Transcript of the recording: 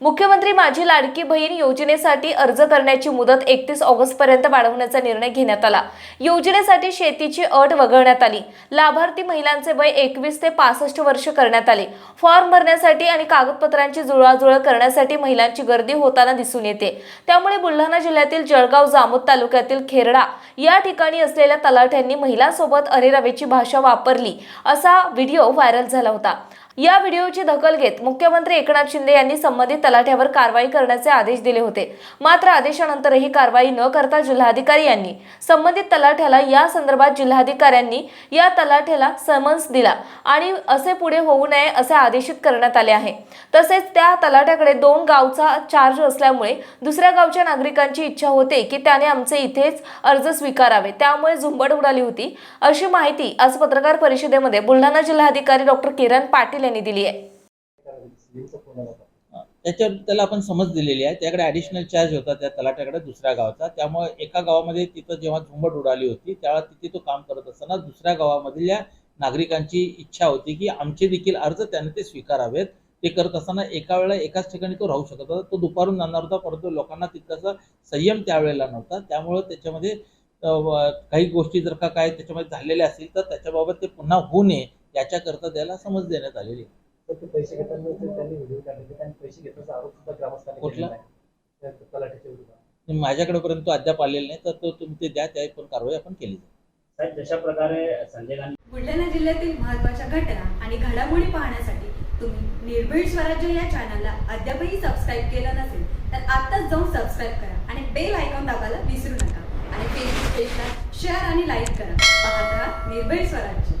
मुख्यमंत्री माझी लाडकी बहीण योजनेसाठी अर्ज करण्याची मुदत एकतीस ऑगस्ट पर्यंत वाढवण्याचा निर्णय घेण्यात आला. योजनेसाठी शेतीची अट वगळण्यात आली. लाभार्थी महिलांचे वय एकवीस ते पासष्ट वर्ष करण्यात आले. फॉर्म भरण्यासाठी आणि कागदपत्रांची जुळवाजुळव करण्यासाठी महिलांची गर्दी होताना दिसून येते. त्यामुळे बुलढाणा जिल्ह्यातील जळगाव जामोद तालुक्यातील खेरडा या ठिकाणी असलेल्या तलाठ्यांनी महिलांसोबत अरेरावेची भाषा वापरली असा व्हिडिओ व्हायरल झाला होता. या व्हिडिओची दखल घेत मुख्यमंत्री एकनाथ शिंदे यांनी संबंधित तलाठ्यावर कारवाई करण्याचे आदेश दिले होते. मात्र आदेशानंतरही कारवाई न करता जिल्हाधिकारी यांनी संबंधित तलाठ्याला या संदर्भात जिल्हाधिकाऱ्यांनी या तलाठ्याला समन्स दिला आणि असे पुढे होऊ नये असे आदेशित करण्यात आले आहे. तसेच त्या तलाठ्याकडे दोन गावचा चार्ज असल्यामुळे दुसऱ्या गावच्या नागरिकांची इच्छा होते की त्याने आमचे इथेच अर्ज स्वीकारावे. त्यामुळे झुंबड उडाली होती. अशी माहिती आज पत्रकार परिषदेमध्ये बुलढाणा जिल्हाधिकारी डॉक्टर किरण पाटील यांनी दिली आहे. त्याच्यावर त्याला आपण समज दिलेली आहे. त्याकडे ॲडिशनल चार्ज होता त्या तलाट्याकडे दुसऱ्या गावाचा. त्यामुळे एका गावामध्ये तिथं जेव्हा झुंबड उडाली होती त्यावेळा तिथे तो काम करत असताना दुसऱ्या गावामधल्या नागरिकांची इच्छा होती की आमचे देखील अर्ज त्याने ते स्वीकारावेत. ते करत असताना एका वेळेला एकाच ठिकाणी तो राहू शकत होता. तो दुपारून जाणार होता परंतु लोकांना तितकासा संयम त्यावेळेला नव्हता. त्यामुळं त्याच्यामध्ये काही गोष्टी जर का काय त्याच्यामध्ये झालेल्या असतील तर त्याच्याबाबत ते पुन्हा होऊ नये. याच्याकरता त्याला समज देण्यात आलेली आहे. तर ते पैसे घेताना ते त्यांनी व्हिडिओ काढले त्यांनी पैसे घेतल्याचा आरोप सुद्धा ग्रामस्थांनी कुठला? त्या विरोधात. माझ्याकडे पर्यंत तो अद्याप आलेला नाही तर तो तुम्ही ते द्या त्याही पण कारवाई आपण केली जाईल. जशा प्रकारे संजय गांधी बुलढाणा जिल्ह्यातील महत्त्वाच्या घटना आणि घडामोडी पाहण्यासाठी तुम्ही निर्भीड स्वराज्य या चॅनलला अद्यापही सबस्क्राईब केलं नसेल तर आत्ताच जाऊन सबस्क्राईब करा आणि बेल आयकॉन दाबायला विसरू नका. आणि फेसबुक पेजला शेअर आणि लाईक करा. पाहत राहा निर्भीड स्वराज्य.